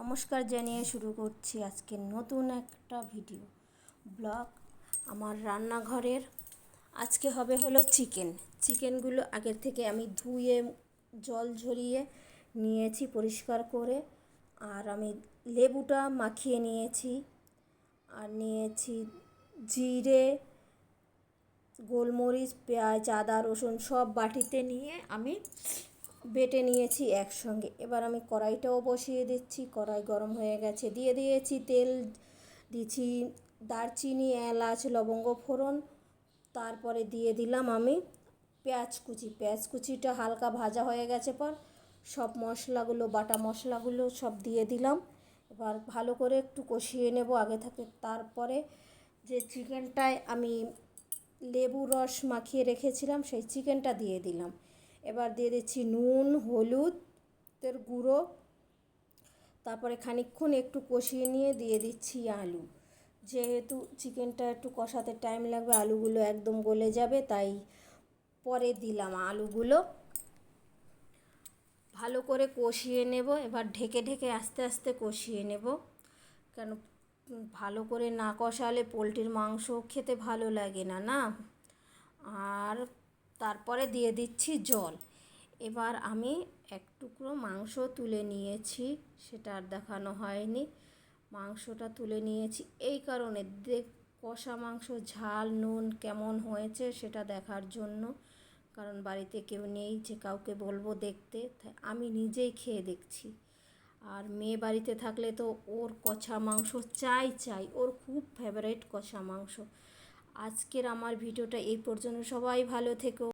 নমস্কার জানিয়ে শুরু করছি আজকে নতুন একটা ভিডিও ব্লগ। আমার রান্নাঘরের আজকে হবে হলো চিকেন। চিকেনগুলো আগের থেকে আমি ধুয়ে, জল ঝরিয়ে নিয়েছি পরিষ্কার করে। আর আমি লেবুটা মাখিয়ে নিয়েছি। আর নিয়েছি জিরে, গোলমরিচ, পেঁয়াজ, আদা, রসুন সব বাটিতে নিয়ে আমি বেটে নিয়েছি একসঙ্গে। এবার আমি কড়াইটাও বসিয়ে দিচ্ছি। কড়াই গরম হয়ে গেছে। দিয়ে দিয়েছি তেল দিচ্ছি দারচিনি, এলাচ, লবঙ্গ ফোড়ন। তারপরে দিয়ে দিলাম আমি পেঁয়াজ কুচি। পেঁয়াজ কুচিটা হালকা ভাজা হয়ে গেছে পর সব মশলাগুলো, বাটা মশলাগুলো সব দিয়ে দিলাম। এবার ভালো করে একটু কষিয়ে নেব আগে থেকে। তারপরে যে চিকেনটায় আমি লেবু রস মাখিয়ে রেখেছিলাম, সেই চিকেনটা দিয়ে দিলাম। এবার দিয়ে দিচ্ছি নুন হলুদের গুঁড়ো। তারপরে খানিক্ষণ একটু কষিয়ে নিয়ে দিয়ে দিচ্ছি আলু। যেহেতু চিকেনটা একটু কষাতে টাইম লাগবে, আলুগুলো একদম গলে যাবে, তাই পরে দিলাম আলুগুলো। ভালো করে কষিয়ে নেব, এবার ঢেকে ঢেকে আস্তে আস্তে কষিয়ে নেব। কেন ভালো করে না কষালে পোলট্রির মাংস খেতে ভালো লাগে না না? আর তারপরে দিয়ে দিচ্ছি জল। এবার আমি এক টুকরো মাংস তুলে নিয়েছি, সেটা আর দেখানো হয়নি। মাংসটা তুলে নিয়েছি, এই কারণে দেখ কষা মাংস, ঝাল, নুন কেমন হয়েছে সেটা দেখার জন্য। কারণ বাড়িতে কেউ নেই, যে কাউকে বলব দেখতে আমি নিজেই খেয়ে দেখছি। আর মেয়ে বাড়িতে থাকলে তো ওর কষা মাংস চাই চাই, ওর খুব ফেভারেট কষা মাংস। আজকের আমার ভিডিওটা এই পর্যন্ত, সবাই ভালো থেকো।